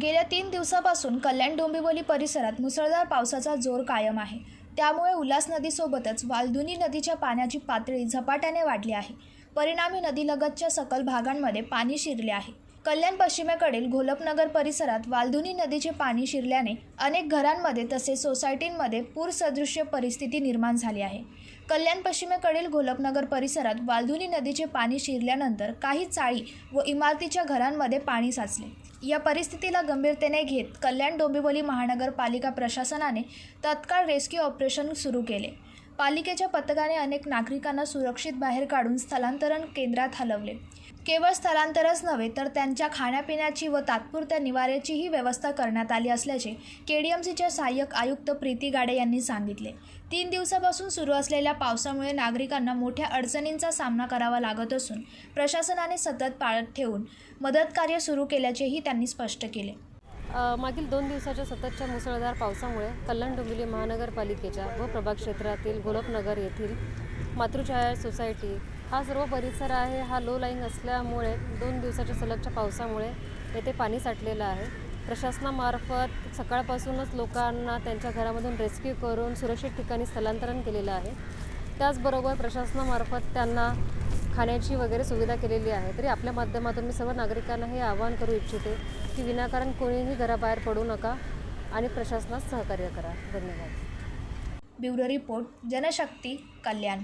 गेल्या तीन दिवसापासून कल्याण डोंबिवली परिसरात मुसळधार पावसाचा जोर कायम आहे. त्यामुळे उल्हास नदीसोबतच वालधुनी नदीच्या पाण्याची पातळी झपाट्याने वाढली आहे. परिणामी नदीलगतच्या सकल भागांमध्ये पाणी शिरले आहे. कल्याण पश्चिमेकडील घोलपनगर परिसरात वालधुनी नदीचे पाणी शिरल्याने अनेक घरांमध्ये तसेच सोसायटींमध्ये पूरसदृश्य परिस्थिती निर्माण झाली आहे. कल्याण पश्चिमेकडील घोलपनगर परिसरात वालधुनी नदीचे पाणी शिरल्यानंतर काही चाळी व इमारतीच्या घरांमध्ये पाणी साचले. या परिस्थितीला गंभीरतेने घेत कल्याण डोंबिवली महानगरपालिका प्रशासनाने तत्काळ रेस्क्यू ऑपरेशन सुरू केले. पालिकेच्या पथकाने अनेक नागरिकांना सुरक्षित बाहेर काढून स्थलांतरण केंद्रात हलवले. केवळ स्थलांतरच नव्हे तर त्यांच्या खाण्यापिण्याची व तात्पुरत्या निवाऱ्याचीही व्यवस्था करण्यात आली असल्याचे के डी एम सीचे सहाय्यक आयुक्त प्रीती गाडे यांनी सांगितले. तीन दिवसापासून सुरू असलेल्या पावसामुळे नागरिकांना मोठ्या अडचणींचा सामना करावा लागत असून प्रशासनाने सतत पाळत ठेवून मदत कार्य सुरू केल्याचेही त्यांनी स्पष्ट केले. मागील दोन दिवसाच्या सततच्या मुसळधार पावसामुळे कल्याण डोंबिवली महानगरपालिकेच्या व प्रभाग क्षेत्रातील गोलपनगर येथील मातृछाया सोसायटी हा सर्व परिसर आहे. हा लो लाईंग असल्यामुळे दोन दिवसाच्या सलगच्या पावसामुळे येथे पाणी साठलेलं आहे. प्रशासनामार्फत सकाळपासूनच लोकांना त्यांच्या घरामधून रेस्क्यू करून सुरक्षित ठिकाणी स्थलांतरण केलेलं आहे. त्याचबरोबर प्रशासनामार्फत त्यांना खाण्याची वगैरे सुविधा केलेली आहे. तरी आपल्या माध्यमातून मी सर्व नागरिकांना हे आवाहन करू इच्छिते की विनाकारण कोणीही घराबाहेर पडू नका आणि प्रशासनास सहकार्य करा. धन्यवाद. Bureau report Janshakti Kalyan.